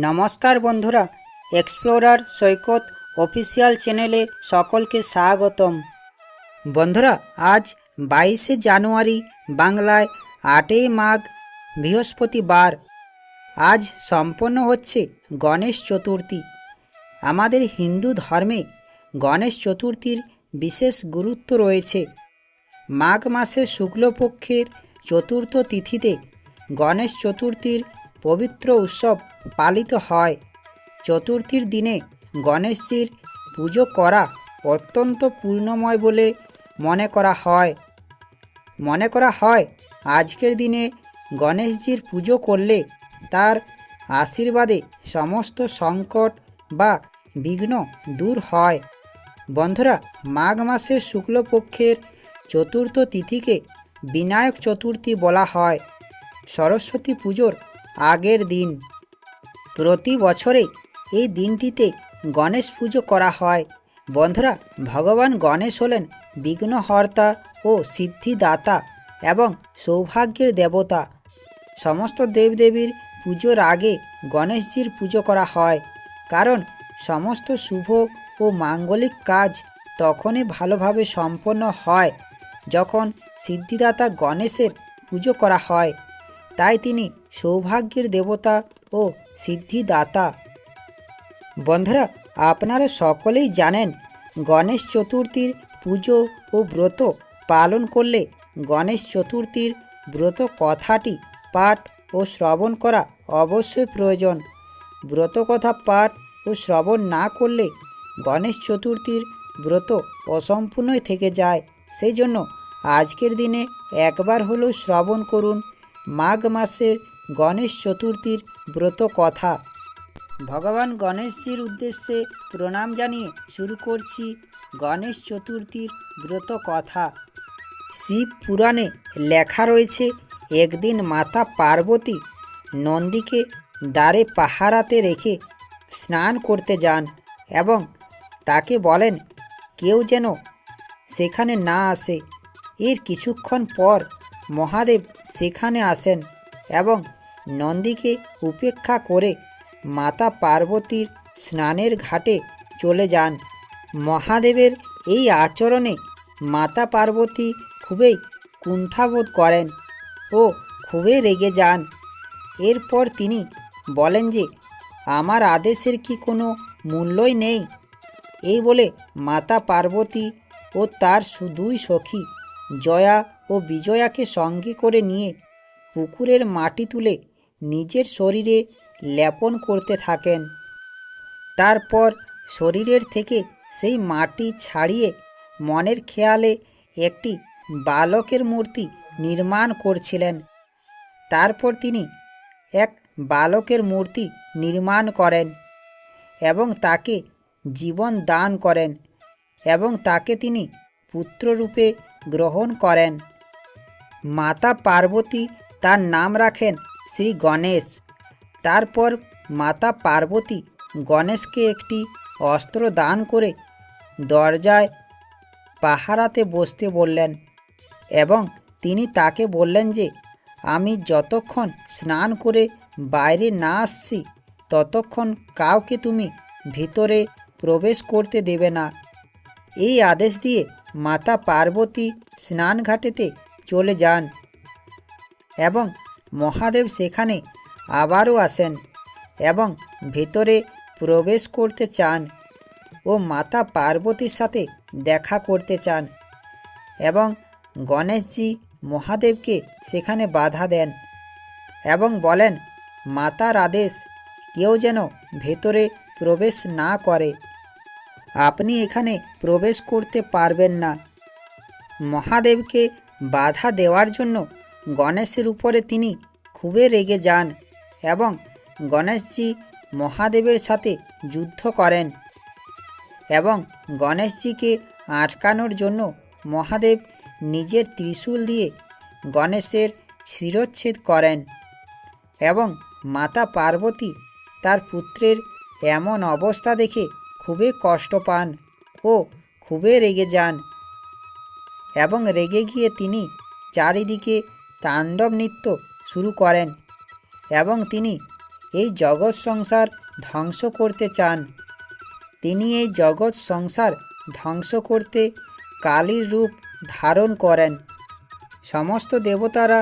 নমস্কার বন্ধুরা এক্সপ্লোরার সৈকত অফিসিয়াল চ্যানেলে সকলকে স্বাগতম। বন্ধুরা, আজ বাইশে জানুয়ারি, বাংলায় আটই মাঘ, বৃহস্পতিবার। আজ সম্পন্ন হচ্ছে গণেশ চতুর্থী। আমাদের হিন্দু ধর্মে গণেশ চতুর্থীর বিশেষ গুরুত্ব রয়েছে। মাঘ মাসের শুক্লপক্ষের চতুর্থ তিথিতে গণেশ চতুর্থীর পবিত্র উৎসব পালিত হয়। চতুর্থীর দিনে গণেশজির পুজো করা অত্যন্ত পূর্ণময় বলে মনে করা হয়। মনে করা হয়, আজকের দিনে গণেশজির পুজো করলে তার আশীর্বাদে সমস্ত সংকট বা বিঘ্ন দূর হয়। বন্ধুরা, মাঘ মাসের শুক্লপক্ষের চতুর্থ তিথিকে বিনায়ক চতুর্থী বলা হয়। সরস্বতী পুজোর আগের দিন। প্রতি বছরে এই দিনটিতে গণেশ পুজো করা হয়। বন্ধুরা, ভগবান গণেশ হলেন বিঘ্নহর্তা ও সিদ্ধিদাতা এবং সৌভাগ্যের দেবতা। সমস্ত দেবদেবীর পুজোর আগে গণেশজির পুজো করা হয়। কারণ সমস্ত শুভ ও মাঙ্গলিক কাজ তখনই ভালোভাবে সম্পন্ন হয়, যখন সিদ্ধিদাতা গণেশের পুজো করা হয়। তাই তিনি সৌভাগ্যের দেবতা ও সিদ্ধিদাতা। বন্ধুরা, আপনারা সকলেই জানেন, গণেশ চতুর্থীর পুজো ও ব্রত পালন করলে গণেশ চতুর্থীর ব্রত কথাটি পাঠ ও শ্রবণ করা অবশ্যই প্রয়োজন। ব্রত কথা পাঠ ও শ্রবণ না করলে গণেশ চতুর্থীর ব্রত অসম্পূর্ণই থেকে যায়। সেই জন্য আজকের দিনে একবার হলেও শ্রবণ করুন। মাঘ মাসের গণেশ চতুর্থীর ব্রত কথা। ভগবান গণেশজির উদ্দেশ্যে প্রণাম জানিয়ে শুরু করছি গণেশ চতুর্থীর ব্রত কথা। শিব পুরাণে লেখা রয়েছে, একদিন মাতা পার্বতী নন্দীকে দ্বারে পাহারাতে রেখে স্নান করতে যান এবং তাকে বলেন, কেউ যেন সেখানে না আসে। এর কিছুক্ষণ পর মহাদেব সেখানে আসেন এবং নন্দীকে উপেক্ষা করে মাতা পার্বতীর স্নানের ঘাটে চলে যান। মহাদেবের এই আচরণে মাতা পার্বতী খুবই কুণ্ঠাবোধ করেন ও খুবই রেগে যান। এরপর তিনি বলেন যে, আমার আদেশের কি কোনো মূল্যই নেই? এই বলে মাতা পার্বতী ও তার দুই সখী জয়া ও বিজয়াকে সঙ্গে করে নিয়ে পুকুরের মাটি তুলে নিজের শরীরে লেপন করতে থাকেন। তারপর শরীরের থেকে সেই মাটি ছাড়িয়ে মনের খেয়ালে একটি বালকের মূর্তি নির্মাণ করছিলেন। তারপর তিনি এক বালকের মূর্তি নির্মাণ করেন এবং তাকে জীবন দান করেন এবং তাকে তিনি পুত্ররূপে গ্রহণ করেন। মাতা পার্বতী তার নাম রাখেন শ্রী গণেশ। তারপর মাতা পার্বতী গণেশকে একটি অস্ত্র দান করে দরজায় পাহারাতে বসতে বললেন এবং তিনি তাকে বললেন যে, আমি যতক্ষণ স্নান করে বাইরে না আসছি, ততক্ষণ কাউকে তুমি ভিতরে প্রবেশ করতে দেবে না। এই আদেশ দিয়ে মাতা পার্বতী স্নান ঘাটেতে চলে যান এবং মহাদেব সেখানে আবারও আসেন এবং ভেতরে প্রবেশ করতে চান ও মাতা পার্বতীর সাথে দেখা করতে চান এবং গণেশজি মহাদেবকে সেখানে বাধা দেন এবং বলেন, মাতার আদেশ, কেউ যেন ভেতরে প্রবেশ না করে। আপনি এখানে প্রবেশ করতে পারবেন না। মহাদেবকে বাধা দেওয়ার জন্য গণেশের উপরে তিনি খুবই রেগে যান এবং গণেশজি মহাদেবের সাথে যুদ্ধ করেন এবং গণেশজিকে আটকানোর জন্য মহাদেব নিজের ত্রিশূল দিয়ে গণেশের শিরচ্ছেদ করেন এবং মাতা পার্বতী তার পুত্রের এমন অবস্থা দেখে খুবই কষ্ট পান ও খুবই রেগে যান এবং রেগে গিয়ে তিনি চারিদিকে তাণ্ডব নৃত্য শুরু করেন এবং তিনি এই জগৎ সংসার ধ্বংস করতে চান। তিনি এই জগৎ সংসার ধ্বংস করতে কালীর রূপ ধারণ করেন। সমস্ত দেবতারা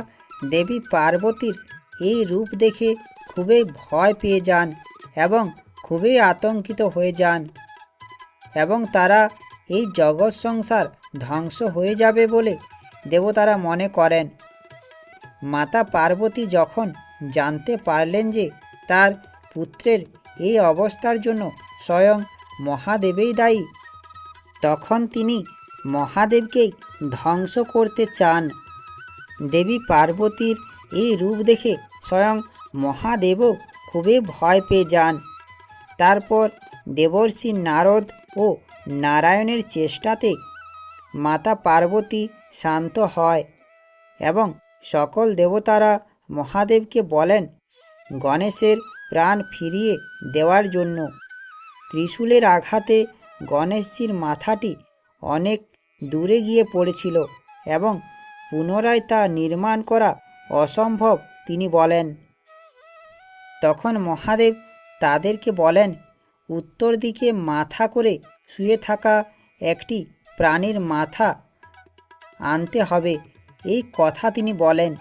দেবী পার্বতীর এই রূপ দেখে খুবই ভয় পেয়ে যান এবং খুবই আতঙ্কিত হয়ে যান এবং তারা এই জগৎ সংসার ধ্বংস হয়ে যাবে বলে দেবতারা মনে করেন। মাতা পার্বতী যখন জানতে পারলেন যে তার পুত্রের এই অবস্থার জন্য স্বয়ং মহাদেবেই দায়ী, তখন তিনি মহাদেবকেই ধ্বংস করতে চান। দেবী পার্বতীর এই রূপ দেখে স্বয়ং মহাদেবও খুবই ভয় পেয়ে যান। তারপর দেবর্ষি নারদ ও নারায়ণের চেষ্টাতে মাতা পার্বতী শান্ত হয় এবং সকল দেবতারা মহাদেবকে বলেন, গণেশের প্রাণ ফিরিয়ে দেওয়ার জন্য ত্রিশূলের আঘাতে গণেশজির মাথাটি অনেক দূরে গিয়ে পড়েছিল এবং পুনরায় তা নির্মাণ করা অসম্ভব তিনি বলেন। তখন মহাদেব তাদেরকে বলেন, উত্তর দিকে মাথা করে শুয়ে থাকা একটি প্রাণীর মাথা আনতে হবে এই কথা তিনি বলেন,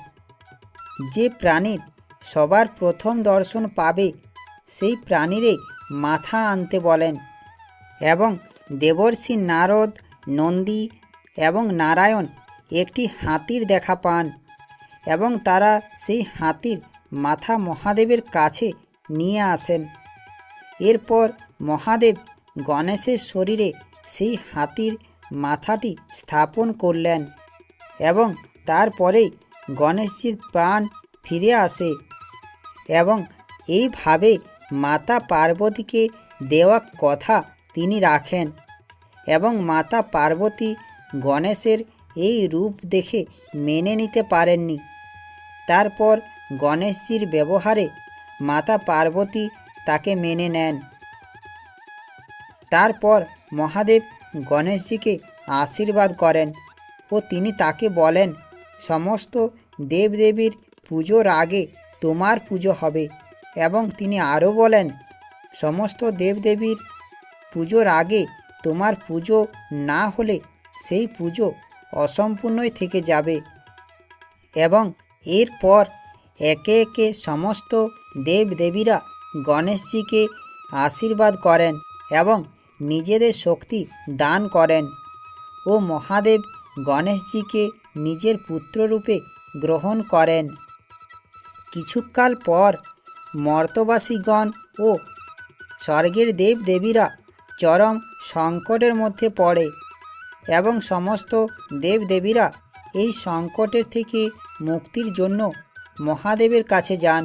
যে প্রাণীর সবার প্রথম দর্শন পাবে, সেই প্রাণীরে মাথা আনতে বলেন এবং দেবর্ষি নারদ, নন্দী এবং নারায়ণ একটি হাতির দেখা পান এবং তারা সেই হাতির মাথা মহাদেবের কাছে নিয়ে আসেন। এরপর মহাদেব গণেশের শরীরে সেই হাতির মাথাটি স্থাপন করলেন এবং তারপরেই গণেশজির প্রাণ ফিরে আসে এবং এইভাবে মাতা পার্বতীকে দেওয়া কথা তিনি রাখেন এবং মাতা পার্বতী গণেশের এই রূপ দেখে মেনে নিতে পারেননি। তারপর গণেশজির ব্যবহারে মাতা পার্বতী তাকে মেনে নেন। তারপর মহাদেব গণেশজিকে আশীর্বাদ করেন ও তিনি তাকে বলেন সমস্ত দেবদেবীর পুজোর আগে তোমার পুজো হবে। এবং তিনি আরও বলেন, সমস্ত দেবদেবীর পুজোর আগে তোমার পুজো না হলে সেই পুজো অসম্পূর্ণই থেকে যাবে। এবং এরপর একে একে সমস্ত দেবদেবীরা গণেশজিকে আশীর্বাদ করেন এবং নিজেদের শক্তি দান করেন ও মহাদেব গণেশজিকে নিজের পুত্ররূপে গ্রহণ করেন। কিছুকাল পর মর্তবাসীগণ ও স্বর্গের দেব দেবীরা চরম সংকটের মধ্যে পড়ে এবং সমস্ত দেবদেবীরা এই সংকটের থেকে মুক্তির জন্য মহাদেবের কাছে যান।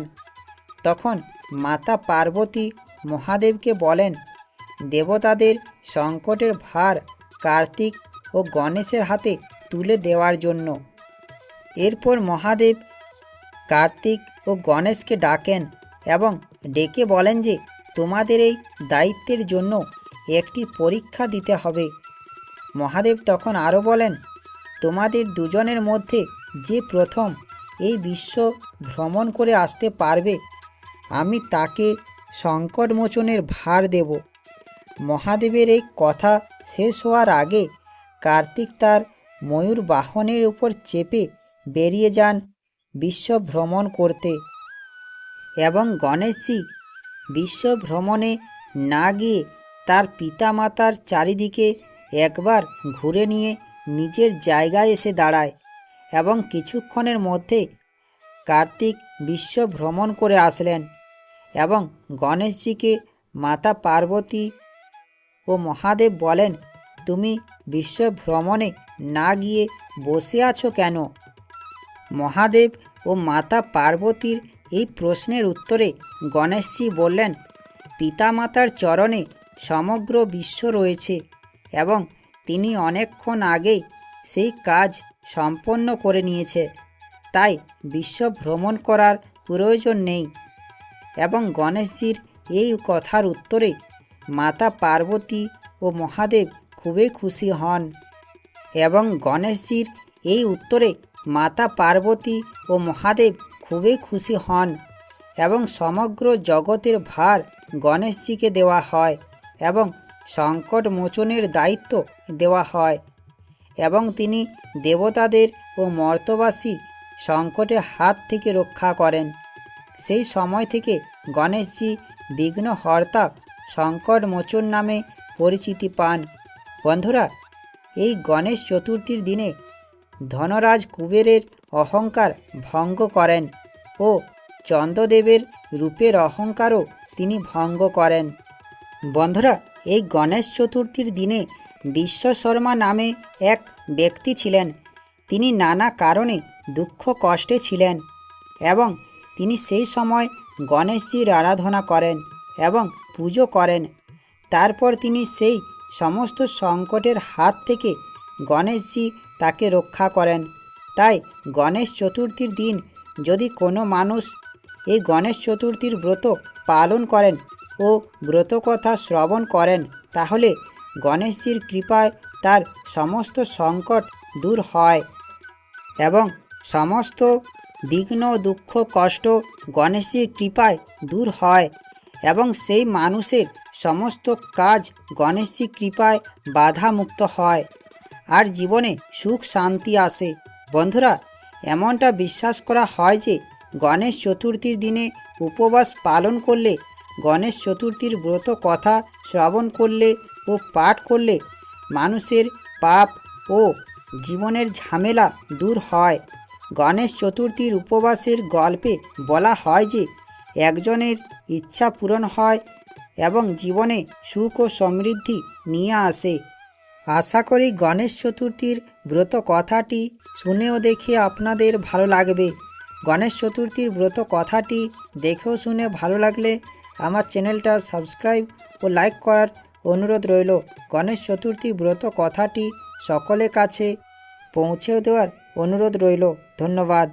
তখন মাতা পার্বতী মহাদেবকে বলেন, দেবতাদের সংকটের ভার কার্তিক ও গণেশের হাতে তুলে দেওয়ার জন্য। এরপর মহাদেব কার্তিক ও গণেশকে ডাকেন এবং ডেকে বলেন যে, তোমাদের এই দায়িত্বের জন্য একটি পরীক্ষা দিতে হবে। মহাদেব তখন আরও বলেন, তোমাদের দুজনের মধ্যে যে প্রথম এই বিশ্ব ভ্রমণ করে আসতে পারবে, আমি তাকে সংকটমোচনের ভার দেব। মহাদেবের এই কথা শেষ হওয়ার আগে কার্তিক তার ময়ূর বাহনের উপর চেপে বেরিয়ে যান বিশ্ব ভ্রমণ করতে এবং গণেশজি বিশ্ব ভ্রমণে না গিয়ে তার পিতামাতার চারিদিকে একবার ঘুরে নিয়ে নিজের জায়গায় এসে দাঁড়ায় এবং কিছুক্ষণের মধ্যে কার্তিক বিশ্ব ভ্রমণ করে আসলেন এবং গণেশজিকে মাতা পার্বতী ও মহাদেব বলেন, তুমি বিশ্ব ভ্রমণে না গিয়ে বসে আছো কেন? মহাদেব ও মাতা পার্বতীর এই প্রশ্নের উত্তরে গণেশজি বললেন, পিতামাতার চরণে সমগ্র বিশ্ব রয়েছে এবং তিনি অনেকক্ষণ আগেই সেই কাজ সম্পন্ন করে নিয়েছে। তাই বিশ্ব ভ্রমণ করার প্রয়োজন নেই। এবং গণেশজির এই কথার উত্তরে মাতা পার্বতী ও মহাদেব খুবই খুশি হন। এবং গণেশজির এই উত্তরে মাতা পার্বতী ও মহাদেব খুবই খুশি হন এবং সমগ্র জগতের ভার গণেশজিকে দেওয়া হয় এবং সংকট মোচনের দায়িত্ব দেওয়া হয় এবং তিনি দেবতাদের ও মর্তবাসী সংকটের হাত থেকে রক্ষা করেন। সেই সময় থেকে গণেশজি বিঘ্নহর্তা সংকট মোচন নামে পরিচিতি পান। বন্ধুরা এই গণেশ চতুর্থীর দিনে ধনরাজ কুবেরের অহংকার ভঙ্গ করেন ও চন্দ্রদেবের রূপের অহংকারও তিনি ভঙ্গ করেন। বন্ধুরা, এই গণেশ চতুর্থীর দিনে বিশ্ব শর্মা নামে এক ব্যক্তি ছিলেন। তিনি নানা কারণে দুঃখ কষ্টে ছিলেন এবং তিনি সেই সময় গণেশজির আরাধনা করেন এবং পুজো করেন। তারপর তিনি সেই সমস্ত সংকটের হাত থেকে গণেশজি তাকে রক্ষা করেন। তাই গণেশ চতুর্থীর দিন যদি কোনো মানুষ এই গণেশ চতুর্থীর ব্রত পালন করেন ও ব্রত কথা শ্রবণ করেন, তাহলে গণেশজির কৃপায় তার সমস্ত সংকট দূর হয় এবং সমস্ত বিঘ্ন, দুঃখ, কষ্ট গণেশের কৃপায় দূর হয় এবং সেই মানুষের সমস্ত কাজ গণেশজির কৃপায় বাধামুক্ত হয় আর জীবনে সুখ শান্তি আসে। বন্ধুরা, এমনটা বিশ্বাস করা হয় যে গণেশ চতুর্থীর দিনে উপবাস পালন করলে, গণেশ চতুর্থীর ব্রত কথা শ্রবণ করলে ও পাঠ করলে মানুষের পাপ ও জীবনের ঝামেলা দূর হয়। গণেশ চতুর্থীর উপবাসের গল্পে বলা হয় যে, একজনের ইচ্ছা পূরণ হয় এবং জীবনে সুখ ও সমৃদ্ধি নিয়ে আসে। আশা করি গণেশ চতুর্থীর ব্রত কথাটি শুনেও দেখে আপনাদের ভালো লাগবে। গণেশ চতুর্থীর ব্রত কথাটি দেখেও শুনে ভালো লাগলে আমার চ্যানেলটা সাবস্ক্রাইব ও লাইক করার অনুরোধ রইল। গণেশ চতুর্থী ব্রত কথাটি সকলের কাছে পৌঁছেও দেওয়ার অনুরোধ রইল। ধন্যবাদ।